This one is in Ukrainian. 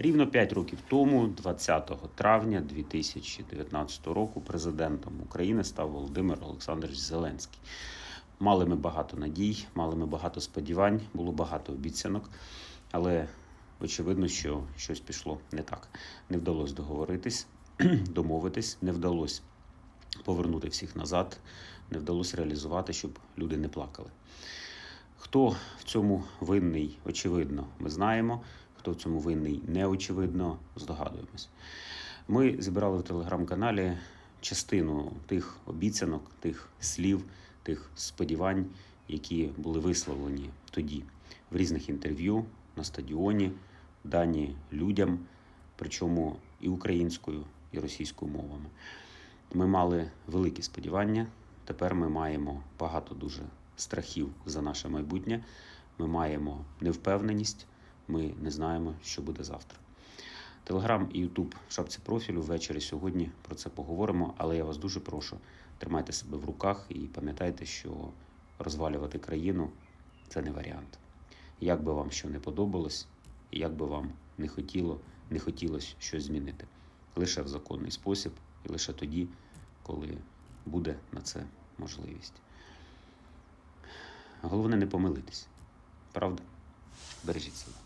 Рівно 5 років тому, 20 травня 2019 року, президентом України став Володимир Олександрович Зеленський. Мали ми багато надій, мали ми багато сподівань, було багато обіцянок, але очевидно, що щось пішло не так. Не вдалося договоритись, домовитись, не вдалося повернути всіх назад, не вдалося реалізувати, щоб люди не плакали. Хто в цьому винний, очевидно, ми знаємо. Хто в цьому винний, неочевидно, здогадуємось. Ми зібрали в телеграм-каналі частину тих обіцянок, тих слів, тих сподівань, які були висловлені тоді в різних інтерв'ю на стадіоні, дані людям, причому і українською, і російською мовами. Ми мали великі сподівання. Тепер ми маємо багато дуже страхів за наше майбутнє. Ми маємо невпевненість. Ми не знаємо, що буде завтра. Телеграм і Ютуб в шапці профілю ввечері сьогодні про це поговоримо. Але я вас дуже прошу, тримайте себе в руках і пам'ятайте, що розвалювати країну це не варіант. Як би вам що не подобалось, як би вам не хотіло, не хотілося щось змінити. Лише в законний спосіб і лише тоді, коли буде на це можливість. Головне не помилитись. Правда? Бережіть себе.